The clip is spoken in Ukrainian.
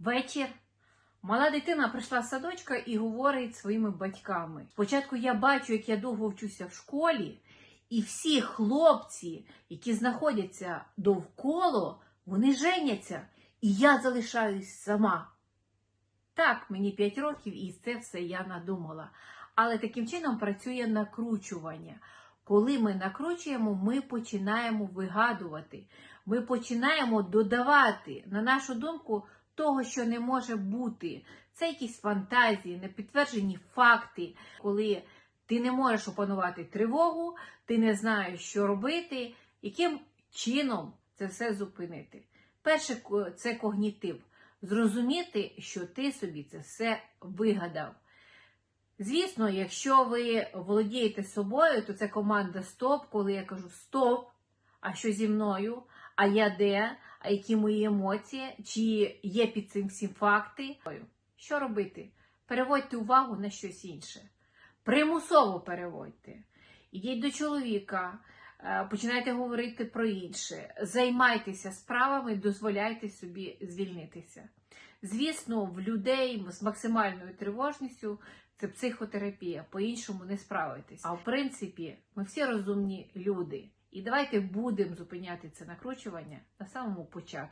Вечір. Мала дитина прийшла з садочка і говорить своїми батьками. Спочатку я бачу, як я довго вчуся в школі, і всі хлопці, які знаходяться довкола, вони женяться, і я залишаюсь сама. Так, мені 5 років, і це все я надумала. Але таким чином працює накручування. Коли ми накручуємо, ми починаємо вигадувати, ми починаємо додавати, на нашу думку, того, що не може бути. Це якісь фантазії, непідтверджені факти, коли ти не можеш опанувати тривогу, ти не знаєш, що робити, яким чином це все зупинити. Перше це когнітив. Зрозуміти, що ти собі це все вигадав. Звісно, якщо ви володієте собою, то це команда стоп, коли я кажу стоп, а що зі мною, а я де, які мої емоції, чи є під цим всім факти. Що робити? Переводьте увагу на щось інше. Примусово переводьте. Ідіть до чоловіка, е, починайте говорити про інше. Займайтеся справами, дозволяйте собі звільнитися. Звісно, в людей з максимальною тривожністю це психотерапія, по-іншому не справитись. А в принципі, ми всі розумні люди. І давайте будемо зупиняти це накручування на самому початку.